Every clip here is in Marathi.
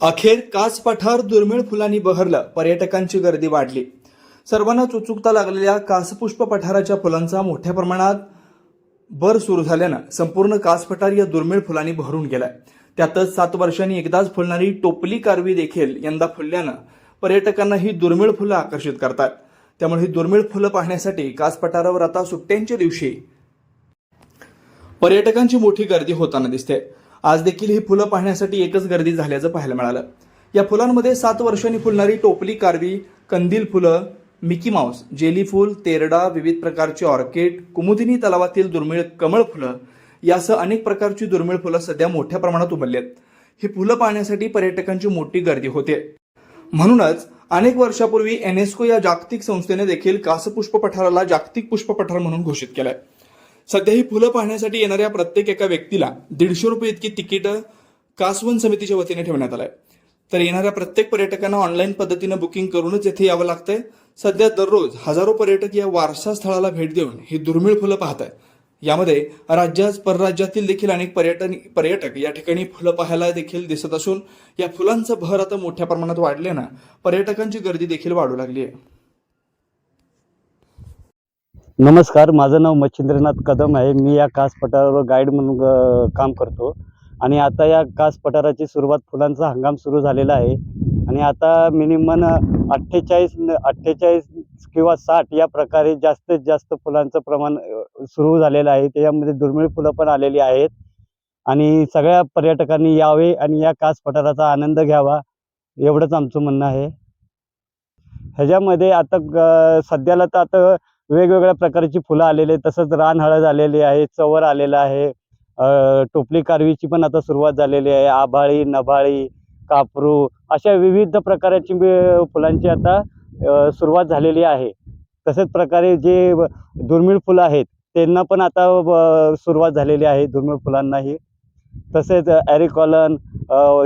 अखेर काच पठार दुर्मिळ फुलांनी बहरलं पर्यटकांची गर्दी वाढली. सर्वांनाच उत्सुकता लागलेल्या कासपुष्प पठाराच्या फुलांचा मोठ्या प्रमाणात बर सुरू झाल्यानं संपूर्ण कास पठार या दुर्मिळ फुलांनी भरून गेलाय. त्यातच सात वर्षांनी एकदाच फुलणारी टोपली कारवी देखील यंदा फुलल्यानं पर्यटकांना ही दुर्मिळ फुलं आकर्षित करतात. त्यामुळे ही दुर्मिळ फुलं पाहण्यासाठी कास पठारावर आता सुट्ट्यांच्या दिवशी पर्यटकांची मोठी गर्दी होताना दिसते. आज देखील ही फुलं पाहण्यासाठी एकच गर्दी झाल्याचं पाहायला मिळालं. या फुलांमध्ये सात वर्षांनी फुलणारी टोपली कारवी कंदील फुलं मिकी माऊस जेली फुल तेरडा विविध प्रकारचे ऑर्किड कुमुदिनी तलावातील दुर्मिळ कमळ फुलं यासह अनेक प्रकारची दुर्मिळ फुलं सध्या मोठ्या प्रमाणात उमलली आहेत. ही फुलं पाहण्यासाठी पर्यटकांची मोठी गर्दी होते. म्हणूनच अनेक वर्षापूर्वी एनेस्को या जागतिक संस्थेने देखील कासपुष्प पठाराला जागतिक पुष्प पठार म्हणून घोषित केलंय. सध्या ही फुलं पाहण्यासाठी येणाऱ्या प्रत्येक एका व्यक्तीला दीडशे रुपये इतकी तिकीट कासवन समितीच्या वतीने ठेवण्यात आलंय. तर येणाऱ्या प्रत्येक पर्यटकांना ऑनलाईन पद्धतीनं बुकिंग करूनच येथे यावं लागतंय. सध्या दररोज हजारो पर्यटक या वारसा स्थळाला भेट देऊन ही दुर्मिळ फुलं पाहत आहेत यामध्ये राज्यात परराज्यातील देखील अनेक पर्यटन पर्यटक या ठिकाणी फुलं पाहायला देखील दिसत असून या फुलांचं भर आता मोठ्या प्रमाणात वाढल्यानं पर्यटकांची गर्दी देखील वाढू लागली आहे. नमस्कार माझं नाव मच्छिंद्रनाथ कदम आहे. मी या कास पठारावर गाईड म्हणून काम करतो. आणि आता या कास पठाराची सुरुवात फुलांचा हंगाम सुरू झालेला आहे. आणि आता मिनिमम अठ्ठेचाळीस अठ्ठेचाळीस किंवा साठ या प्रकारे जास्तीत जास्त फुलांचं प्रमाण सुरू झालेलं आहे. त्याच्यामध्ये दुर्मिळ फुलं पण आलेली आहेत. आणि सगळ्या पर्यटकांनी यावे आणि या कास पठाराचा आनंद घ्यावा एवढंच आमचं म्हणणं आहे. ह्याच्यामध्ये आता ग- सध्याला तर आता वेगवेगळ्या प्रकारची फुलं आलेली तसंच रानहळद आलेली आहे चवर आलेलं आहे. टोपली कारवीची पण आता सुरुवात झालेली आहे. आभाळी नभाळी कापरू अशा विविध प्रकारची फुलांची आता सुरुवात झालेली आहे. तसेच प्रकारे जे दुर्मिळ फुलं आहेत त्यांना पण आता सुरुवात झालेली आहे दुर्मिळ फुलांनाही. तसेच ॲरिकॉलन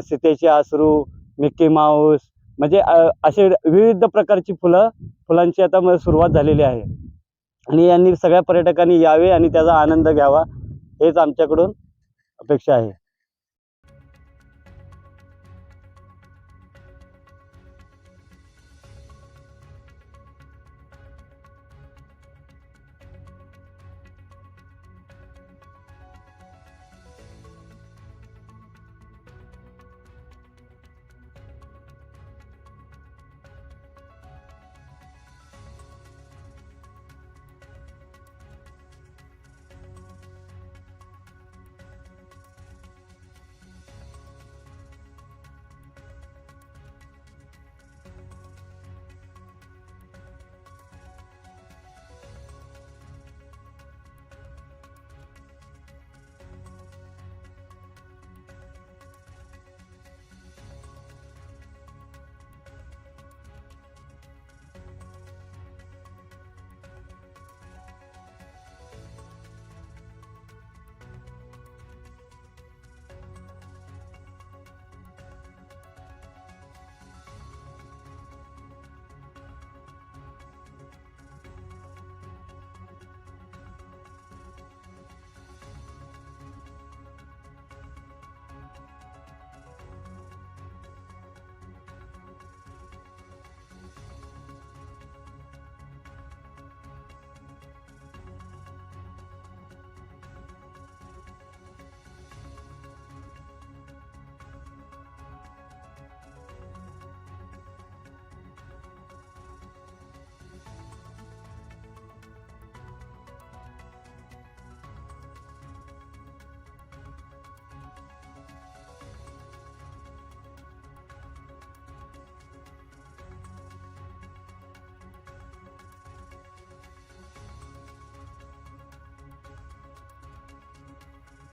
सीतेचे आसरू मिक्की माऊस म्हणजे असे विविध प्रकारची फुलं फुलांची आता म- सुरुवात झालेली आहे. आणि यांनी सगळ्या पर्यटकांनी यावे आणि त्याचा आनंद घ्यावा हेच आमच्याकडून अपेक्षा आहे.